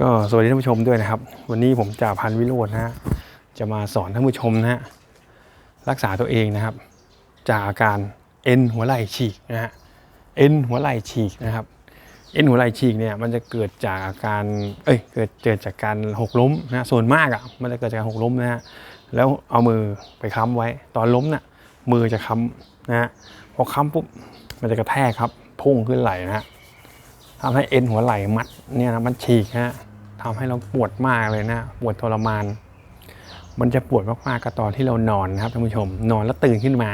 ก็สวัสดีท่านผู้ชมด้วยนะครับ วันนี้ผมจ่าพันวิโรจน์นะฮะจะมาสอนท่านผู้ชมนะฮะรักษาตัวเองนะครับ จากอาการเอ็นหัวไหล่ฉีกนะฮะเอ็นหัวไหล่ฉีกนะครับเอ็นหัวไหล่ฉีกเนี่ยมันจะเกิดจากอาการเอ้ยเกิดเกิดจากการหกล้มนะส่วนมากอะมันจะเกิดจากการหกล้มนะฮะแล้วเอามือไปค้ำไว้ ตอนล้มน่ะมือจะค้ำนะฮะพอค้ำปุ๊บมันจะกระแทกครับพุ่งขึ้นไหล่นะฮะ ทำให้เอ็นหัวไหล่มัดเนี่ยนะมันฉีกฮะทำให้เราปวดมากเลยนะปวดทรมาน มันจะปวดมากๆก็ตอนที่เรานอนนะครับท่านผู้ชม นอนแล้วตื่นขึ้นมา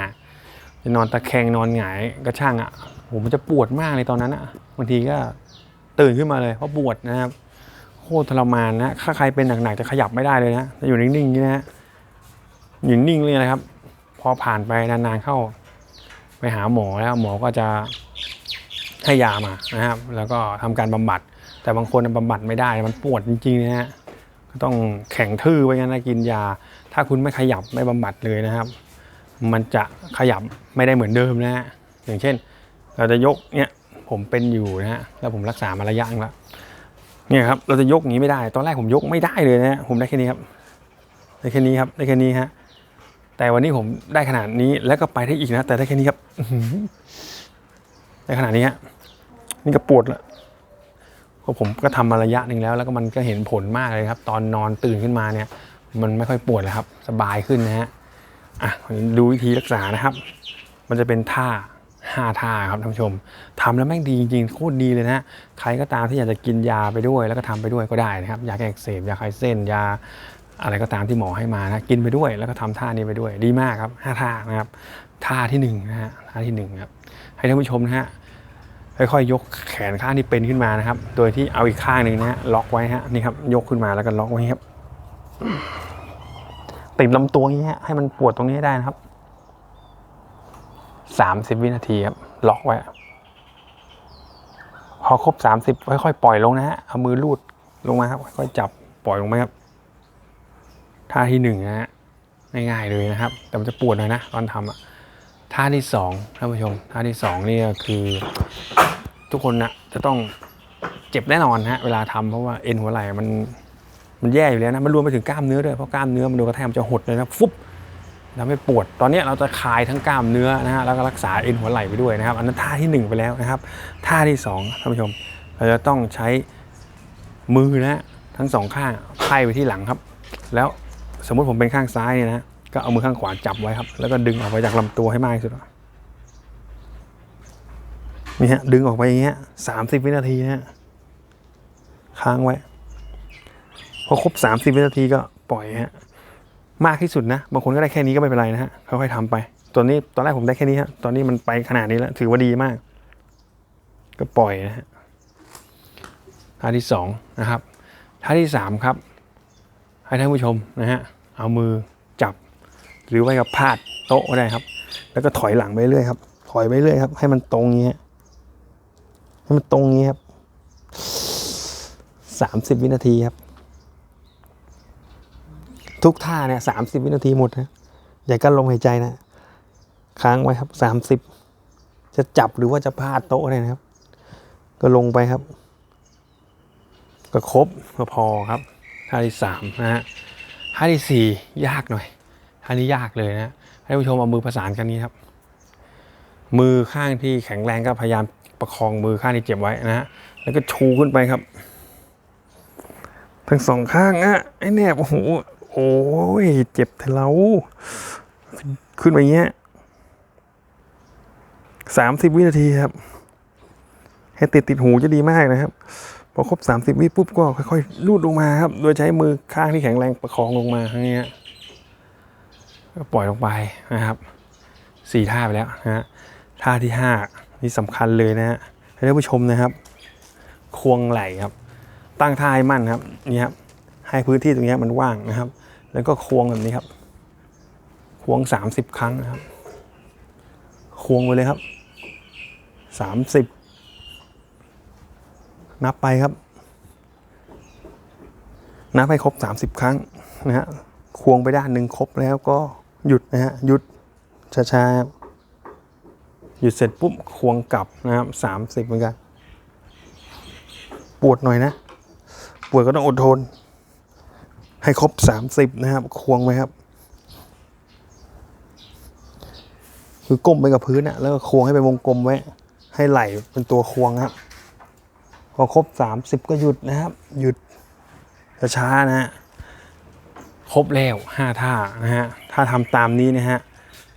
จะนอนตะแคงนอนหงายก็ช่างอะผมมันจะปวดมากเลยตอนนั้นอะบางทีก็ตื่นขึ้นมาเลยเพราะปวดนะครับโคตรทรมานนะถ้าใครเป็นหนักๆจะขยับไม่ได้เลยนะจะอยู่นิ่งๆอย่างนี้นะฮะอยู่นิ่งเลยนะครับ พอผ่านไปนานๆเข้า ไปหาหมอแล้วหมอก็จะ ให้ยามานะครับ แล้วก็ทำการบำบัด แต่บางคนบำบัดไม่ได้มันปวดจริงๆนะฮะก็ต้องแข็งทื่อไว้งั้นนะกินยา ถ้าคุณไม่ขยับไม่บำบัดเลยนะครับ มันจะขยับไม่ได้เหมือนเดิมนะฮะอย่างเช่น เราจะยกเนี่ยผมเป็นอยู่นะฮะแล้วผมรักษามาระยะนึงแล้วเนี่ยครับเราจะยกอย่างนี้ไม่ได้ ตอนแรกผมยกไม่ได้เลยนะฮะผมได้แค่นี้ครับได้แค่นี้ครับได้แค่นี้ฮะแต่วันนี้ผมได้ขนาดนี้แล้วก็ไปได้อีกนะ แต่ได้แค่นี้ครับ อื้อหือได้ขนาดนี้นี่ก็ปวดแล้วเพราะผมก็ทำมาระยะหนึ่งแล้ว แล้วก็มันก็เห็นผลมากเลยครับ ตอนนอนตื่นขึ้นมาเนี่ย มันไม่ค่อยปวดแล้วครับ สบายขึ้นนะฮะอะดูวิธีรักษานะครับ มันจะเป็นท่าห้าท่าครับท่านผู้ชมทำแล้วแม่งดีจริงๆโคตรดีเลยนะฮะใครก็ตามที่อยากจะกินยาไปด้วย แล้วก็ทำไปด้วยก็ได้นะครับยาแก้อักเสบยาคลายเส้นยาอะไรก็ตามที่หมอให้มานะกินไปด้วย แล้วก็ทำท่านี้ไปด้วย ดีมากครับห้าท่านะครับท่าที่หนึ่งนะฮะท่าที่หนึ่งครับให้ท่านผู้ชมนะฮะ ค่อยๆ ยกแขนข้างที่เป็นขึ้นมานะครับ โดยที่เอาอีกข้างหนึ่งนะฮะล็อกไว้ฮะนี่ครับยกขึ้นมาแล้วก็ล็อกไว้ครับติดลำตัวอย่างเงี้ยให้มันปวดตรงนี้ได้นะครับสามสิบวินาทีครับล็อกไว้พอครบสามสิบค่อยๆปล่อยลงนะฮะเอามือลูดลงมาครับค่อยๆจับปล่อยลงไหมครับท่าที่หนึ่งนะฮะง่ายๆเลยนะครับ แต่มันจะปวดหน่อยนะตอนทำอะ ท่าที่สองท่านผู้ชม ท่าที่สองนี่ก็คือ ทุกคนนะจะต้องเจ็บแน่นอนฮะเวลาทำเพราะว่าเอ็นหัวไหล่มันมันแย่อยู่แล้วนะมันรวมไปถึงกล้ามเนื้อด้วยเพราะกล้ามเนื้อมันโดนกระแทกมันจะหดเลยนะฟุบทำให้ปวด ตอนนี้เราจะคลายทั้งกล้ามเนื้อนะฮะแล้วก็รักษาเอ็นหัวไหล่ไปด้วยนะครับ อันนั้นท่าที่หนึ่งไปแล้วนะครับ ท่าที่สองท่านผู้ชม เราจะต้องใช้มือนะฮะทั้งสองข้างไพ่ไปที่หลังครับ แล้วสมมุติผมเป็นข้างซ้ายเนี่ยนะ ก็เอามือข้างขวาจับไว้ครับ แล้วก็ดึงออกไปจากลำตัวให้มากที่สุดนี่ฮะดึงออกไปอย่างเงี้ยสามสิบวินาทีนะฮะค้างไว้พอครบสามสิบวินาทีก็ปล่อยฮะมากที่สุดนะบางคนก็ได้แค่นี้ก็ไม่เป็นไรนะฮะค่อยๆทำไปตัวนี้ตอนแรกผมได้แค่นี้ฮะตอนนี้มันไปขนาดนี้แล้ว ถือว่าดีมาก ก็ปล่อยนะฮะท่าที่สองนะครับท่าที่สามครับ ให้ท่านผู้ชมนะฮะเอามือ หรือไว้กับพาดโต๊ะก็ได้ครับ แล้วก็ถอยหลังไปเรื่อยครับ ถอยไปเรื่อยครับ ให้มันตรงอย่างเงี้ยให้มันตรงนี้ครับสามสิบวินาทีครับ ทุกท่าเนี่ยสามสิบวินาทีหมดนะอย่ากั้นลมหายใจนะ ค้างไว้ครับสามสิบจะจับหรือว่าจะพาดโต๊ะเลยนะครับ ก็ลงไปครับ ก็ครบก็พอครับท่าที่สามนะฮะท่าที่สี่ยากหน่อย ท่านี้ยากเลยนะให้ผู้ชมเอามือประสานกันนี้ครับ มือข้างที่แข็งแรงก็พยายามประคองมือข้างที่เจ็บไว้นะฮะแล้วก็ชูขึ้นไปครับ ทั้งสองข้างอะไอ้แนบโอ้โหโอ้ยเจ็บแต่เราขึ้นไปอย่างเงี้ยสามสิบวินาทีครับ ให้ติดติดหูจะดีมากนะครับพอครบสามสิบวิปุ๊บก็ค่อยๆลูดลงมาครับ โดยใช้มือข้างที่แข็งแรงประคองลงมาอย่างเงี้ย ก็ปล่อยลงไปนะครับสี่ท่าไปแล้วนะฮะท่าที่ห้านี่สำคัญเลยนะฮะให้ท่านผู้ชมนะครับควงไหล่ครับ ตั้งท่าให้มั่นครับนี่ครับให้พื้นที่ตรงนี้มันว่างนะครับ แล้วก็ควงแบบนี้ครับ ควงสามสิบครั้งนะครับ ควงไปเลยครับสามสิบนับไปครับ นับให้ครบสามสิบครั้งนะฮะควงไปด้านหนึ่งครบแล้วก็ หยุดนะฮะหยุดช้าๆหยุดเสร็จปุ๊บควงกลับนะครับสามสิบเหมือนกัน ปวดหน่อยนะ ปวยก็ต้องอดทน ให้ครบสามสิบนะครับ ควงไหมครับ คือก้มไปกับพื้นอะแล้วก็ควงให้เป็นวงกลมไว้ ให้ไหลเป็นตัวควงครับ พอครบสามสิบก็หยุดนะครับ หยุดช้าๆนะฮะ ครบแล้วห้าท่านะฮะ ถ้าทำตามนี้นะฮะ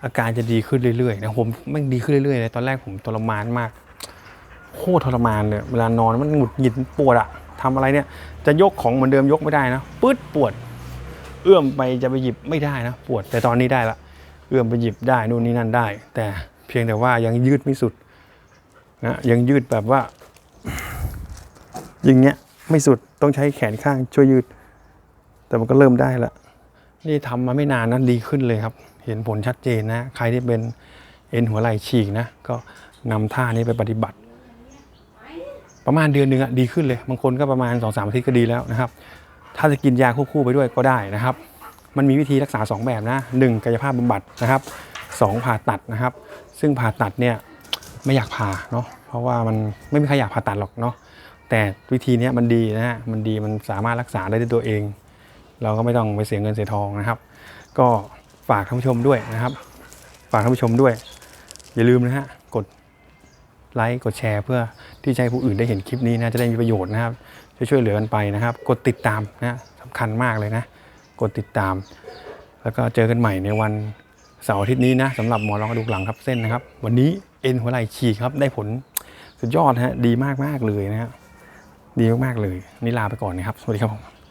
อาการจะดีขึ้นเรื่อยๆนะผมไม่งดีขึ้นเรื่อยๆเลยตอนแรกผมทรมานมาก โคตรทรมานเลย เวลานอนมันหงุดหงิดปวดอะทำอะไรเนี่ย จะยกของเหมือนเดิมยกไม่ได้นะปื๊ดปวด เอื้อมไปจะไปหยิบไม่ได้นะ ปวด แต่ตอนนี้ได้ละ เอื้อมไปหยิบได้นู่นนี่นั่นได้ แต่เพียงแต่ว่ายังยืดไม่สุดนะยังยืดแบบว่าอย่างเงี้ยไม่สุดต้องใช้แขนข้างช่วยยืด แต่มันก็เริ่มได้ละ นี่ทำมาไม่นานนั้นดีขึ้นเลยครับ เห็นผลชัดเจนนะ ใครที่เป็นเอ็นหัวไหล่ฉีกนะ ก็นำท่านี้ไปปฏิบัติ ประมาณเดือนหนึ่งอะดีขึ้นเลย บางคนก็ประมาณ2อสามอาทิตย์ก็ดีแล้วนะครับ ถ้าจะกินยาควบคู่ไปด้วยก็ได้นะครับ มันมีวิธีรักษา 2 แบบนะหนึ่งกายภาพบำบัดนะครับสองผ่าตัดนะครับ ซึ่งผ่าตัดเนี่ยไม่อยากผ่าเนาะ เพราะว่ามันไม่มีใครอยากผ่าตัดหรอกเนาะ แต่วิธีนี้มันดีนะฮะ มันดี มันสามารถรักษาได้ด้วยตัวเอง เราก็ไม่ต้องไปเสียเงินเสียทองนะครับ ก็ฝากท่านผู้ชมด้วยนะครับ ฝากท่านผู้ชมด้วย อย่าลืมนะฮะกดไลค์กดแชร์ เพื่อที่จะให้ผู้อื่นได้เห็นคลิปนี้นะจะได้มีประโยชน์นะครับ ช่วยช่วยเหลือกันไปนะครับ กดติดตามนะสำคัญมากเลยนะ กดติดตาม แล้วก็เจอกันใหม่ในวันเสาร์อาทิตย์นี้นะสำหรับหมอรองกระดูกหลังครับเส้นนะครับ วันนี้เอ็นหัวไหล่ฉีกครับได้ผลสุดยอดฮะดีมากมากเลยนะฮะดีมากๆเลยนี่ลาไปก่อนนะครับ สวัสดีครับผม